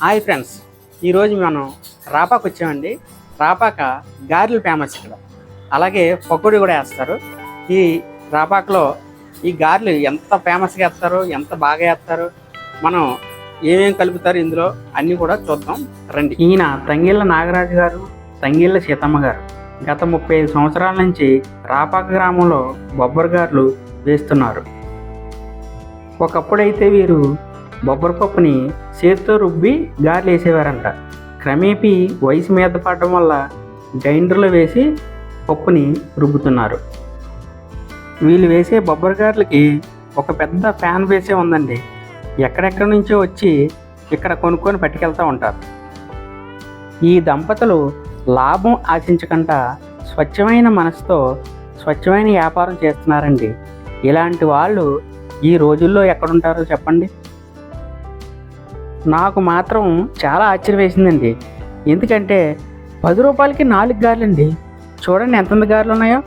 Hi friends ఈరోజు మనం రాపాకు వచ్చామండి. రాపాక గారెలు ఫేమస్ ఇక్కడ. అలాగే పకోడీ కూడా వేస్తారు. ఈ రాపాకలో ఈ గారెలు ఎంత ఫేమస్గా వేస్తారు ఎంత బాగా వేస్తారు మనం ఏమేం కలుపుతారు ఇందులో అన్నీ కూడా చూద్దాం. రండి. ఈయన తంగిళ్ళ నాగరాజు గారు తంగిళ్ళ సీతమ్మ గారు. గత ముప్పై ఐదు సంవత్సరాల నుంచి రాపాక గ్రామంలో బొబ్బరి గారెలు వేస్తున్నారు. ఒకప్పుడైతే వీరు బొబ్బరి పప్పుని చేతితో రుబ్బి గారెలు వేసేవారంట. క్రమేపీ వయసు మీద పడటం వల్ల గ్రైండర్లో వేసి పప్పుని రుబ్బుతున్నారు. వీళ్ళు వేసే బొబ్బరి గారెలకి ఒక పెద్ద ఫ్యాన్ వేసే ఉందండి. ఎక్కడెక్కడి నుంచో వచ్చి ఇక్కడ కొనుక్కొని పట్టుకెళ్తూ ఉంటారు. ఈ దంపతులు లాభం ఆశించకుండా స్వచ్ఛమైన మనసుతో స్వచ్ఛమైన వ్యాపారం చేస్తున్నారండి. ఇలాంటి వాళ్ళు ఈ రోజుల్లో ఎక్కడుంటారో చెప్పండి? నాకు మాత్రం చాలా ఆశ్చర్యం వేసిందండి ఎందుకంటే పది రూపాయలకి నాలుగు గారెలండి. చూడండి ఎంతమంది గారెలు ఉన్నాయో.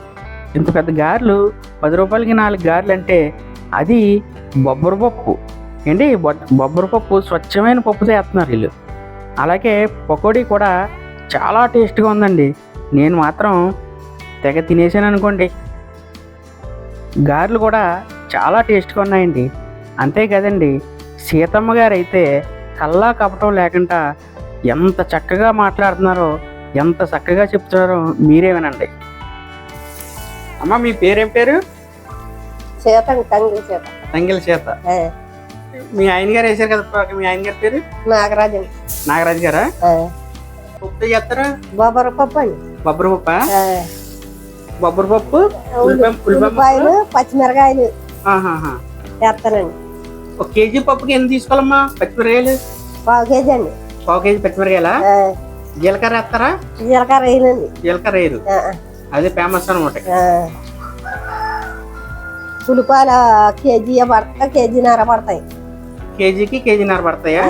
ఇంత పెద్ద గారెలు పది రూపాయలకి నాలుగు గారెలు అంటే అది బొబ్బరి పప్పు. ఏంటి? బొ- బొబ్బరి పప్పు స్వచ్ఛమైన పప్పుతో వేస్తున్నారు వీళ్ళు. అలాగే పకోడీ కూడా చాలా టేస్ట్గా ఉందండి. నేను మాత్రం తెగ తినేసాను అనుకోండి. గారెలు కూడా చాలా టేస్ట్గా ఉన్నాయండి. అంతే కదండి. సీతమ్మ గారు అయితే కల్లా కపటం లేకుండా ఎంత చక్కగా మాట్లాడుతున్నారో ఎంత చక్కగా చెప్తున్నారో మీరే వినండి. అమ్మ మీ పేరేం పేరు? చేత తంగిలి చేత తంగిల చేత మీ ఆయన గారు వేశారు కదా మీ ఆయన గారి పేరు? నాగరాజన్ నాగరాజు గారా? ఉప్పు చేస్తారా? బొబ్బరి పప్పు అండి. బొబ్బరి పప్ప? బొబ్బరి పప్పు ఉల్లిపాయ ఉల్లిపాయ ఉల్లిపాయలు పచ్చిమిరకాయలు ఆహాహా. ఒక కేజీ పప్పుకి ఎన్ని తీసుకోవాలమ్మా? పచ్చిమిరకాయలు పావు కేజీ అండి. పావు కేజీ పచ్చిమిరకాయలా జీలకర్ర వేస్తారా? జీలకర్ర వేయనండి. జీలకర్ర వేయరు. అదే ఫేమస్ అనమాట. ఉల్లిపాయలు కేజీ పడతా కేజీన్నర పడతాయి. కేజీకి కేజీన్నర పడతాయా?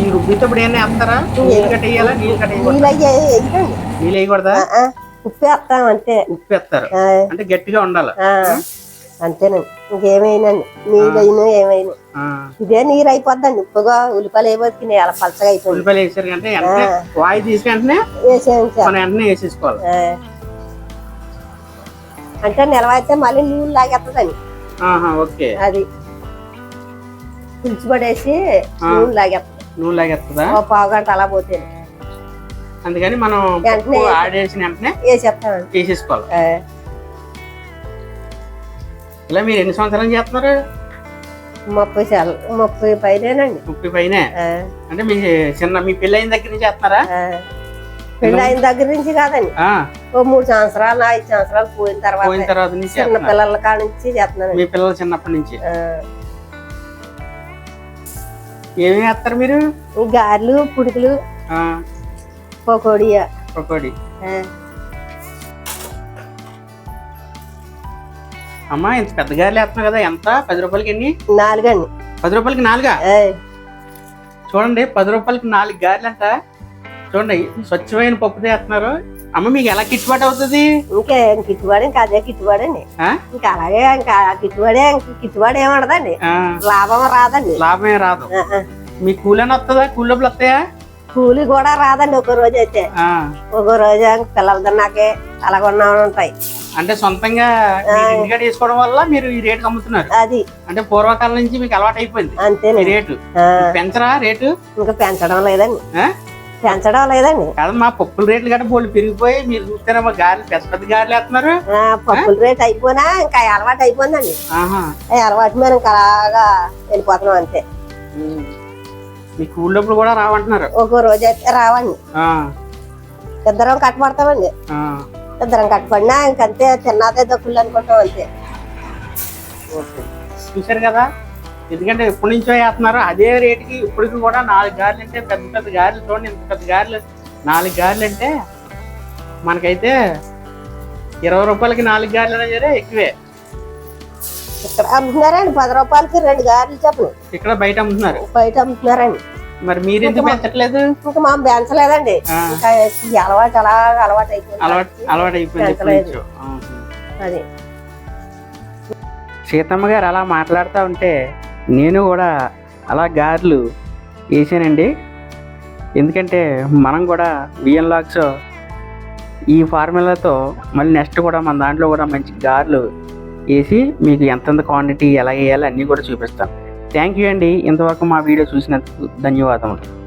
ఈ రుబ్బితో ఇప్పుడు ఏమైనా వేస్తారా? నీళ్ళు కట్ట వేయాలా? నీళ్ళు వేయకూడదా? నీళ్ళు వేయకూడదా? ఉప్పు వేస్తాం అంతే ఉప్పు వేస్తారు. అంటే గట్టిగా ఉండాలి? అంతేనండి. ఇంకేమైనాండి నీళ్ళు అయినా ఏమైనా. ఇదే నీరు అయిపోద్దండి ఉప్పుగా ఉల్లిపాయలు అయిపోతుంది అలా పలచగా అయిపోయింది. ఉల్లిపాయలు వేసారు అంటే వాయి తీసి వెంటనే వేసేసుకోవాలి. అంటే నిలవైతే మళ్ళీ నీళ్ళు లాగేస్తుందండి ఆహా ఓకే. అది పులిచిపడేసి ఆ. నూనె లాగేస్తుంది నూనె లాగేస్తుందా ఓ పావు గంట అలా పోతే అందుకని మనం వెంటనే పప్పు ఆడేసిన వెంటనే వేసేస్తామండి. వేసేసుకోవాలి. ఇలా మీరు ఎన్ని సంవత్సరాలు చేస్తున్నారు? ముప్పై చాలు ముప్పై పైనేనండి. ముప్పై పైన? అంటే మీ చిన్న మీ పెళ్ళైన దగ్గర నుంచి చేస్తున్నారా? ఆ. పెళ్ళి అయిన దగ్గర నుంచి కాదండి. ఓ మూడు సంవత్సరాలు ఐదు సంవత్సరాలు పోయిన తర్వాత పోయిన తర్వాత నుంచి చిన్న చేస్తున్నారు. పిల్లల కాడ నుంచి చేస్తున్నానండి. మీ పిల్లలు చిన్నప్పటి నుంచి? ఆ, ఏమేమి వేస్తారు మీరు? గారెలు పుడుకులు ఆ, పకోడీ. అమ్మా ఇంత పెద్ద గారెలు వేస్తున్నారు కదా ఎంత? పది రూపాయలకి ఎన్ని? నాలుగండి. పది రూపాయలకి నాలుగా? చూడండి పది రూపాయలకి నాలుగు గారెలు అంట చూడండి స్వచ్ఛమైన పప్పు వేస్తున్నారు అమ్మ మీకు ఎలా గిట్టుబాటు అవుతుంది? ఇంకా గిట్టుబాటు ఇంకా అదే గిట్టుబాడండి ఆ? ఇంకా అలాగే ఇంకా గిట్టుబాడే ఇంక గిట్టుబాటు ఏమి ఉండదండి. లాభం రాదండి. లాభమే రాదు. ఆ, ఆ. మీ కూలని వస్తుందా? కూలి డబ్బులు వస్తాయా? కూలి కూడా రాదండి ఒక రోజు అయితే. ఒక రోజు ఇంక పిల్లల తిన్నాకే అలా కొన్నా ఉంటాయి. అంటే సొంతంగా ఇంటికాడ వేసుకోవడం వల్ల మీరు ఈ రేటుకి అమ్ముతున్నారు అది. అంటే పూర్వకాలం నుంచి మీకు అలవాటు అయిపోయింది. అంతేనండి. రేటు పెంచరా రేటు ఇంకా పెంచడం లేదండి? పెంచడం లేదండి. కాదమ్మా పప్పుల రేట్లు గట్రా బోళ్ళు పెరిగిపోయి మీరు చూస్తేనేమో గారెలు పెద్ద పెద్ద గారెలు వేస్తున్నారు. పప్పుల రేట్ అయిపోయినా ఇంకా అలవాటు అయిపోయిందండి. అలవాటు మీద ఇంకా అలాగా వెళ్ళిపోతున్నాం అంతే. మీ డబ్బులు కూడా రావంటున్నారు. ఒక రోజు అయితే రావండి. ఇద్దరం కట్టబడతామండి. ఇద్దరం కట్టబడినా ఇంకంతే తిన్నదే దక్కులు అనుకుంటాం అంతే. ఓకే. చూశారు కదా? ఎందుకంటే ఎప్పటి నుంచో వేస్తున్నారు అదే రేటుకి ఇప్పటికి కూడా నాలుగు గారెలు అంటే పెద్ద పెద్ద గారెలు చూడండి ఇంత పెద్ద గారెలు. నాలుగు గారెలు అంటే మనకైతే ఇరవై రూపాయలకి నాలుగు గారెలు సరే ఎక్కువే. ఇక్కడ అమ్ముతున్నారండి పది రూపాయలకి రెండు గారెలు చెప్పు. ఇక్కడ బయట అమ్ముతున్నారు. బయట అమ్ముతున్నారండి. మరి మీరు ఎందుకు పెంచట్లేదు ఇంకా మా పెంచలేదండి. ఆ, ఇంకా ఈ అలవాటు అలా అలవాటు అయిపోయింది అలవాటు అలవాటు అయిపోయింది. అది. సీతమ్మ గారు అలా మాట్లాడుతూ ఉంటే నేను కూడా అలా గారెలు వేసానండి. ఎందుకంటే మనం కూడా విఎన్ లాక్స్ ఈ ఫార్ములాతో మళ్ళీ నెక్స్ట్ కూడా మన దాంట్లో కూడా మంచి గార్లు వేసి మీకు ఎంతెంత క్వాంటిటీ ఎలా వేయాలి అన్నీ కూడా చూపిస్తాను. థ్యాంక్ యూ అండి. ఇంతవరకు మా వీడియో చూసినందుకు ధన్యవాదములు.